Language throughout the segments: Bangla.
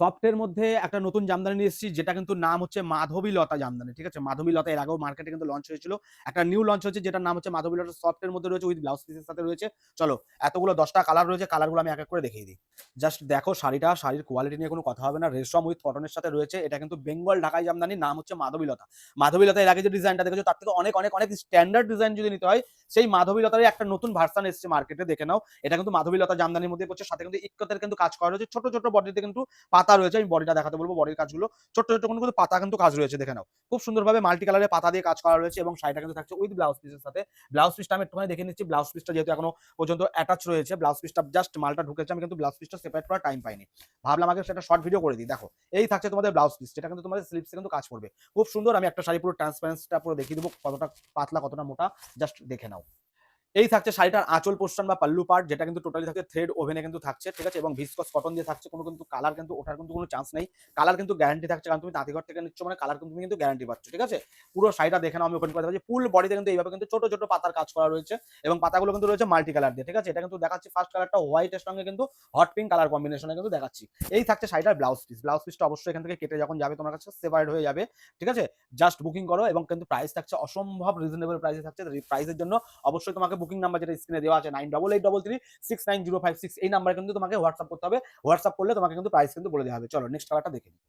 সফটের মধ্যে একটা নতুন জামদানি নিয়ে এসেছি, যেটা কিন্তু নাম হচ্ছে মাধবী লতা জামদানি, ঠিক আছে? মাধবী লতা এর আগেও মার্কেটে কিন্তু লঞ্চ হয়েছিল। একটা নিউ লঞ্চ হচ্ছে যেটার নাম হচ্ছে মাধবী লতা সফটের মধ্যে রয়েছে উইথ ব্লাউজ পিসের সাথে রয়েছে। চলো, এতগুলো দশটা কালার রয়েছে কালারগুলো আমি এক এক করে দেখিয়ে দিই। জাস্ট দেখো শাড়িটা, শাড়ির কোয়ালিটি নিয়ে কোনো কথা হবে না। রেশম উইথ কটনের সাথে রয়েছে, এটা কিন্তু বেঙ্গল ঢাকাই জামদানি নাম হচ্ছে মাধবী লতা মাধবী লতা এর আগে যে ডিজাইনটা দেখেছ, তার থেকে অনেক অনেক অনেক স্ট্যান্ডার্ড ডিজাইন যদি নিতে হয়, সেই মাধবী লতারই একটা নতুন ভার্সান এসেছে মার্কেটে দেখে নাও। এটা কিন্তু মাধবী লতা জামদানির মধ্যে পড়ছে, সাথে কিন্তু ইক্কতের কিন্তু কাজ করা রয়েছে, ছোট ছোট বডিতে কিন্তু পাতা রয়েছে, আমি বডিটা দেখাতে বলব, বডির কাজগুলো। ছোট ছোট কোনো কিন্তু পাতা কিন্তু কাজ রয়েছে, দেখে নাও। খুব সুন্দরভাবে মাল্টি কালারের পাতা দিয়ে কাজ করা রয়েছে এবং শাড়িটা কিন্তু থাকছে উইথ ব্লাউজ পিসের সাথে। ব্লাউজ পিসটা আমি একটুখানি দেখে নিচ্ছি। ব্লাউজ পিসটা যেহেতু এখনও পর্যন্ত অ্যাটাচ রয়েছে ব্লাউজ পিসটা জাস্ট মালটা ঢুকেছে, আমি কিন্তু ব্লাউজ পিসটা সেপারেট করার টাইম পাইনি। ভাবলাম আগে সেটা শর্ট ভিডিও করে দিই। দেখো, এই থাকছে তোমাদের ব্লাউজ পিস যেটা কিন্তু তোমাদের স্লিপসে কিন্তু কাজ করবে। খুব সুন্দর, আমি একটা শাড়ি পুরো ট্রান্সপারেন্সটা পুরো দেখিয়ে দেবো, কতটা পাতলা, কতটা মোটা জাস্ট দেখে নাও। এই থাকছে শাড়িটার আঁচল পোর্শন বা পাল্লু পার্ট যেটা কিন্তু টোটালি থাকছে থ্রেড ওভেনে কিন্তু থাকছে, ঠিক আছে? এবং ভিসকস কটন দিয়ে থাকছে, কোনো কিন্তু কালার কিন্তু, ওঠার কিন্তু কোনো চান্স নেই। কালার কিন্তু গ্যারান্টি থাকছে, কারণ তুমি তাঁতিঘর থেকে নিচ্ছ মানে কালার কিন্তু কিন্তু গ্যারান্টি পাচ্ছ, ঠিক আছে? পুরো শাড়িটা দেখে আমি ওপেন করে দেখাচ্ছি। ফুল বডিতে কিন্তু এইভাবে কিন্তু ছোট ছোট পাতার কাজ করা রয়েছে এবং পাতাগুলো কিন্তু রয়েছে মাল্টি কালার দিয়ে, ঠিক আছে? এটা কিন্তু দেখাচ্ছি ফার্স্ট কালারটা হোয়াইটের সঙ্গে কিন্তু হট পিঙ্ক কালার কম্বিনেশনে কিন্তু দেখাচ্ছি। এই থাকছে শাড়িটার ব্লাউজ পিস ব্লাউজ পিসটা অবশ্যই এখান থেকে কেটে যখন যাবে, তোমার কাছে সেপারেট হয়ে যাবে, ঠিক আছে? জাস্ট বুকিং করো এবং কিন্তু প্রাইস থাকছে অসম্ভব রিজনেবল প্রাইসে থাকছে। প্রাইসের জন্য অবশ্যই তোমাকে বুকিং নাম্বার যেটা স্ক্রিনে দেওয়া আছে nine double eight double three six nine zero five six এই নাম্বারে কিন্তু তোমাকে হোয়াটসঅ্যাপ করতে হবে হোয়াটসঅ্যাপ করলে তোমাকে কিন্তু প্রাইস কিন্তু বলে দেওয়া হবে চলো নেক্সট কালারটা দেখে নিই।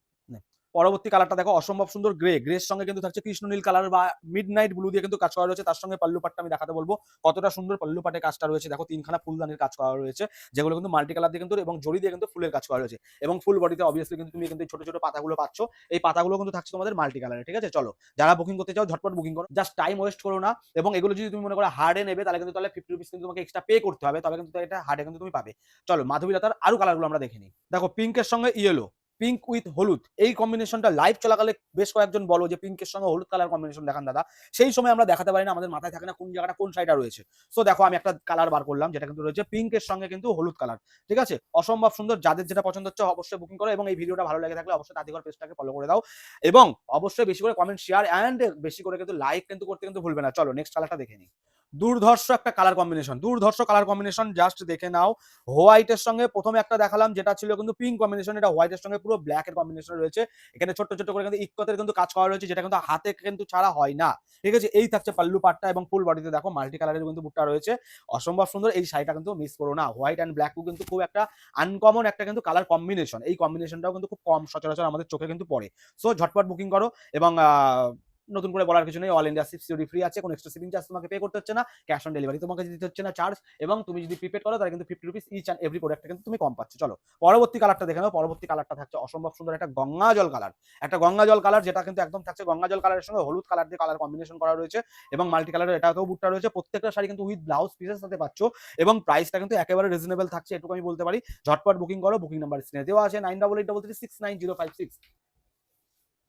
পরবর্তী কালারটা দেখো, অসম্ভব সুন্দর গ্রে গ্রের সঙ্গে কিন্তু থাকছে কৃষ্ণ নীল কালার বা মিড নাইট ব্লু দিয়ে কিন্তু কাজ করা রয়েছে। তার সঙ্গে পাল্লু পাটটা আমি দেখাতে বলব। কতটা সুন্দর পাল্লু পাটে কাজটা রয়েছে। দেখো, তিনখানা ফুলদানির কাজ করা রয়েছে, যেগুলো কিন্তু মাল্টি কালার দিয়ে কিন্তু এবং জড়ি দিয়ে কিন্তু ফুলের কাজ করা রয়েছে। এবং ফুল বডিতে অবভিয়াসলি কিন্তু তুমি কিন্তু ছোট ছোট পাতাগুলো পাচ্ছ। এই পাতাগুলো কিন্তু থাকছে তোমাদের মাল্টি কালারে ঠিক আছে? চলো, যারা বুকিং করতে চাও, ঝটপট বুকিং করো। জাস্ট টাইম ওয়েস্ট করো না। এবং এগুলো যদি তুমি মনে করো হার্ডে নেবে, তাহলে কিন্তু তাহলে ফিফটি রুপিস কিন্তু তোমাকে এক্সট্রা পে করতে হবে। তবে কিন্তু এটা হার্ডে কিন্তু তুমি পাবে। চলো, মাধবী লতার আরও কালারগুলো আমরা দেখে নিই। দেখো পিঙ্কের সঙ্গে ইয়েলো পিঙ্ক উইথ হলুদ। এই কম্বিনেশনটা লাইভ চলাকালে বেশ কয়েকজন বলো যে পিঙ্কের সঙ্গে হলুদ কালার কম্বিনেশন দেখান দাদা। সেই সময় আমরা দেখাতে পারি না আমাদের মাথায় থাকে না কোন জায়গাটা, কোন সাইডটা রয়েছে। সো দেখো, আমি একটা কালার বার করলাম, যেটা কিন্তু রয়েছে পিঙ্কের সঙ্গে কিন্তু হলুদ কালার ঠিক আছে? অসম্ভব সুন্দর, যাদের যেটা পছন্দ হচ্ছে অবশ্যই বুকিং করো এবং এই ভিডিওটা ভালো লেগে থাকলে অবশ্যই তাঁতিঘর পেজটাকে ফলো করে দাও। এবং অবশ্যই বেশি করে কমেন্ট শেয়ার অ্যান্ড বেশি করে কিন্তু লাইক কিন্তু করতে কিন্তু ভুলবে না। চলো নেক্সট কালারটা দেখে নিই। দুর্ধর্ষ একটা কালার কম্বিনেশন দুর্ধর্ষ কালার কম্বিনেশন জাস্ট দেখে নাও। হোয়াইটের সঙ্গে প্রথমে একটা দেখালাম, যেটা ছিল কিন্তু পিঙ্ক কম্বিনেশন এটা হোয়াইটের সঙ্গে পুরো ব্ল্যাক এর কম্বিনেশন রয়েছে। এখানে ছোট্ট ছোট্ট করে কিন্তু ইক্কতের কিন্তু কাজ করা রয়েছে, যেটা কিন্তু হাতে কিন্তু ছাড়া হয় না। ঠিক আছে? এই থাকছে পাল্লু পাটটা এবং ফুল বডিতে দেখো মাল্টি কালারের কিন্তু বুটটা রয়েছে। অসম্ভব সুন্দর, এই শাড়িটা কিন্তু মিস করো না। হোয়াইট অ্যান্ড ব্ল্যাক কিন্তু খুব একটা আনকমন একটা কিন্তু কালার কম্বিনেশন এই কম্বিনেশনটাও কিন্তু খুব কম সচরাচর আমাদের চোখে কিন্তু পড়ে। সো ঝটপট বুকিং করো এবং নতুন করে বলার কিছু নেই অল ইন্ডিয়া সিপসিওরি ফ্রি আছে, কোনো এক্সট্রা শিপিং চার্জ তোমাকে পে করতে হচ্ছে না ক্যাশ অন ডেলিভারি তোমাকে দিতে হচ্ছে না চার্জ এবং তুমি যদি প্রিপেড করো, তাহলে কিন্তু fifty rupees each and every প্রোডাক্টে কিন্তু তুমি কম পাচ্ছ। চলো, পরবর্তী কালারটা দেখে নাও, পরবর্তী কালারটা থাকছে অসম্ভব সুন্দর একটা গঙ্গা জল কালার একটা গঙ্গা জল কালার যেটা কিন্তু একদম থাকছে গঙ্গা জল কালারের সঙ্গে হলুদ কালার দিয়ে কালার কম্বিনেশন করা রয়েছে, এবং মাল্টি কালারের এটাতেও বুটটা রয়েছে। প্রত্যেকটা শাড়ি কিন্তু উইথ ব্লাউজ পিসের সাথে পাচ্ছ, এবং প্রাইসটা কিন্তু একেবারে রিজনেবল থাকছে, এটুকু আমি বলতে পারি। ঝটপট বুকিং করো বুকিং নাম্বার স্ক্রিনে দেওয়া আছে nine double eight double three six nine zero five six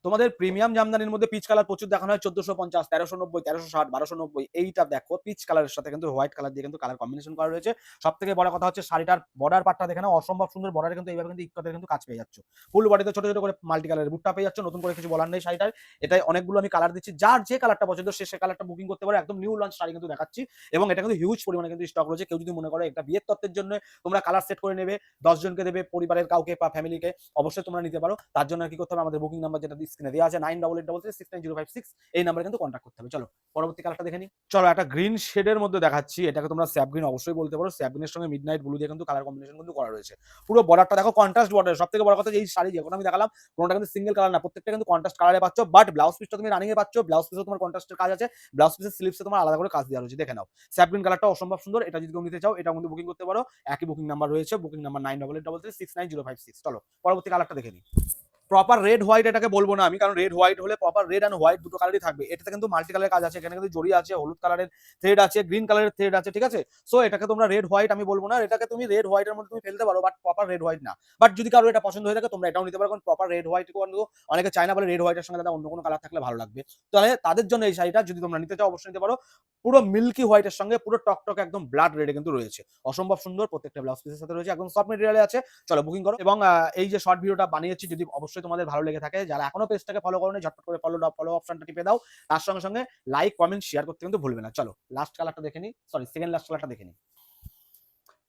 তোমাদের প্রিমিয়াম জামদানির মধ্যে পিচ কালার প্রচুর দেখানো হয়, চোদ্দশো পঞ্চাশ, তেরোশো নব্বই, তেরোশো ষাট, বারোশো নব্বই, এইটা দেখো। পিচ কালারের সাথে কিন্তু হোয়াইট কালার দিয়ে কিন্তু কালার কম্বিনেশন করা রয়েছে। সব থেকে বড় কথা হচ্ছে শাড়িটার বর্ডার পার্টটা দেখে নাও, অসম্ভব সুন্দর বর্ডার কিন্তু এইভাবে কিন্তু ইক্কতের কিন্তু কাজ পেয়ে যাচ্ছ। ফুল বডিতে ছোট ছোট করে মাল্টি কালারের বুটটা পেয়ে যাচ্ছ, নতুন করে কিছু বলার নেই শাড়িটার। এটাই অনেকগুলো আমি কালার দিচ্ছি। যার যে কালারটা পছন্দ, সে সে কালারটা বুকিং করতে পারে। একদম নিউ লঞ্চ শাড়ি কিন্তু দেখাচ্ছি। এবং এটা কিন্তু হিউজ পরিমাণে কিন্তু স্টক রয়েছে। কেউ যদি মনে করো একটা বিয়ের তত্ত্বের জন্য তোমরা কালার সেট করে নেবে, দশ জনকে দেবে, পরিবারের কাউকে বা ফ্যামিলিকে অবশ্যই তোমরা নিতে পারো। তার জন্য কি করতে হবে? আমাদের বুকিং নাম্বার যেটা স্ক্রিনে দেওয়া আছে nine double eight double three six nine zero five six এই নাম্বারে কিন্তু কন্ট্যাক্ট করতে হবে। চলো, পরবর্তী কালারটা দেখে নিই। চলো, একটা গ্রিন শেডের মধ্যে দেখাচ্ছি। এটাকে তোমরা স্যাপ গ্রিন অবশ্যই বলতে পারো। স্যাপ গ্রিনের সঙ্গে মিড নাইট ব্লু দিয়ে কিন্তু কালার কম্বিনেশন কিন্তু করা রয়েছে। পুরো বর্ডারটা দেখো কন্ট্রাস্ট বর্ডার সব থেকে বড় কথা যে এই শাড়ি যখন আমি দেখালাম, কোনোটা কিন্তু সিঙ্গেল কালার না। প্রত্যেকটা কিন্তু কন্ট্রাস্ট কালারে পাচ্ছ। বাট ব্লাউজ পিসটা তুমি রানিংয়ে পাচ্ছ। ব্লাউজ পিসে তোমার কন্ট্রাস্টের কাজ আছে। ব্লাউজ পিসের স্লিপসে তোমার আলাদা করে কাজ দেওয়া রয়েছে। দেখে নাও। স্যাপ গ্রিন কালারটা অসম্ভব সুন্দর। এটা যদি কেউ নিতে চাও এটা কিন্তু বুকিং করতে পারো। একই বুকিং নাম্বার রয়েছে। Booking number nine double eight double three six nine zero five six চলো, পরবর্তী কালারটা দেখে নিই। প্রপার রেড হোয়াইট এটাকে বলব না আমি, কারণ রেড হোয়াইট হলে প্রপার রেড অ্যান্ড হোয়াইট দুটো কালারই থাকবে। এটাতে কিন্তু মাল্টি কালারের কাজ আছে, এখানে কিন্তু জড়ি আছে, হলুদ কালারের থ্রেড আছে গ্রিন কালারের থ্রেড আছে, ঠিক আছে? সো এটাকে তোমরা রেড হোয়াইট আমি বলব না এটাকে তুমি রেড হোয়াইটের মধ্যে তুমি ফেলতে পারো বাট প্রপার রেড হোয়াইট না। বাট যদি কারও এটা পছন্দ হয়ে থাকে, তোমরা এটাও নিতে পারো, কারণ প্রপার রেড হোয়াইট অনেকে চায় না বলে রেড হোয়াইটের সঙ্গে দাদা অন্য কোনো কালার থাকলে ভালো লাগবে। তাহলে তাদের জন্য এই শাড়িটা, যদি তোমরা নিতে চাও, অবশ্যই নিতে পারো। পুরো মিল্কি হোয়াইটের সঙ্গে পুরো টকটক একদম ব্লাড রেডে কিন্তু রয়েছে। অসম্ভব সুন্দর, প্রত্যেকটা ব্লাউজ পিসের সাথে রয়েছে, একদম সফট মেটেরিয়ালে আছে। চলো বুকিং করো। এবং এই যে শর্ট ভিডিওটা বানিয়েছি, যদি অবশ্যই তোমাদের ভালো লেগে থাকে। যারা এখনও পেজটাকে ফলো করো ঝটপট করে ফলো ফলো অপশনটা টিপে দাও। তার সঙ্গে সঙ্গে লাইক কমেন্ট শেয়ার করতে কিন্তু ভুলবে না। চলো লাস্ট কালারটা দেখে নিই সরি সেকেন্ড লাস্ট কালারটা দেখে নিই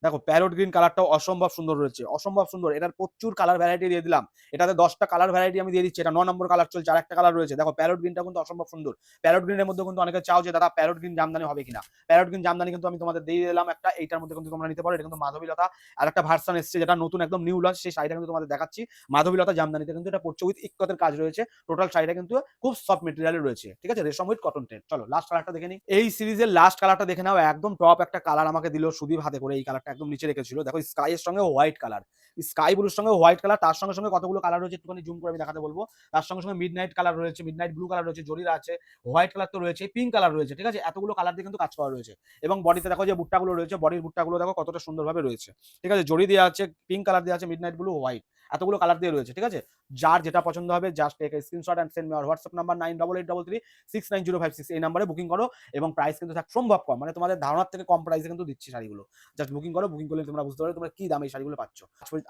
দেখো প্যারোট গ্রিন কালারটাও অসম্ভব সুন্দর রয়েছে, অসম্ভব সুন্দর। এটার প্রচুর কালার ভ্যারাইটি দিয়ে দিলাম। এটাতে দশটা কালার ভ্যারাইটি আমি দিয়ে দিচ্ছি, এটা ন নম্বর কালার চলছে আর একটা কালার রয়েছে। দেখো প্যারোট গ্রিনটা কিন্তু অসম্ভব সুন্দর। প্যারোট গ্রিনের মধ্যে কিন্তু অনেকে চাও যে, দাদা প্যারোট গ্রিন জামদানি হবে কিনা? প্যারোট গ্রিন জামদানি কিন্তু আমি তোমাদের দিয়ে দিলাম একটা, এইটার মধ্যে কিন্তু তোমরা নিতে পারো। এটা কিন্তু মাধবীলতা আর একটা ভার্সন এসছে, যেটা নতুন একদম নিউ লঞ্চ সেই শাড়িটা কিন্তু তোমাদের দেখাচ্ছি। মাধবীলতা জামদানিতে কিন্তু এটা পড়ছে উইথ ইক্কতের কাজ রয়েছে। টোটাল শাড়িটা কিন্তু খুব সফট মেটেরিয়ালে রয়েছে, ঠিক আছে? রেশম উইথ কটন টেন চলো লাস্ট কালারটা দেখে নিই। এই সিরিজের লাস্ট কালারটা দেখে নাও। একদম টপ একটা কালার আমাকে দিল সুদীপ হাতে করে এই কালারটা একদম নিচে রেখেছিল। দেখো স্কাই এর সঙ্গে হোয়াইট কালার স্কাই ব্লুর সঙ্গে হোয়াইট কালার তার সঙ্গে সঙ্গে কতগুলো কালার রয়েছে একটুখানি জুম করে আমি দেখাতে বলব। তার সঙ্গে সঙ্গে মিড নাইট কালার রয়েছে মিড নাইট ব্লু কালার রয়েছে জরিরা আছে হোয়াইট কালার তো রয়েছে পিঙ্ক কালার রয়েছে, ঠিক আছে? এতগুলো কালার দিয়ে কিন্তু কাজ করা রয়েছে। এবং বডিতে দেখো যে বুট্টাগুলো রয়েছে বডির বুট্টাগুলো দেখো কতটা সুন্দরভাবে রয়েছে, ঠিক আছে? জরি দেওয়া আছে পিঙ্ক কালার দেওয়া আছে মিড নাইট ব্লু হোয়াইট এতগুলো কালার দিয়ে রয়েছে, ঠিক আছে? যার যেটা পছন্দ হবে just take screenshot and send me your WhatsApp number nine double eight double three six nine zero five six এই নাম্বারে বুকিং করো। এবং প্রাইস কিন্তু থাক সম্ভব কম মানে তোমাদের ধারণার থেকে কম প্রাইসে কিন্তু দিচ্ছি শাড়িগুলো। জাস্ট বুকিং করো বুকিং করলে তোমরা বুঝতে পারো তোমরা কি দামে এই শাড়িগুলো পাচ্ছ।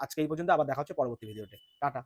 আজকে এই পর্যন্ত, আবার দেখা হচ্ছে পরবর্তী ভিডিওতে টাটা।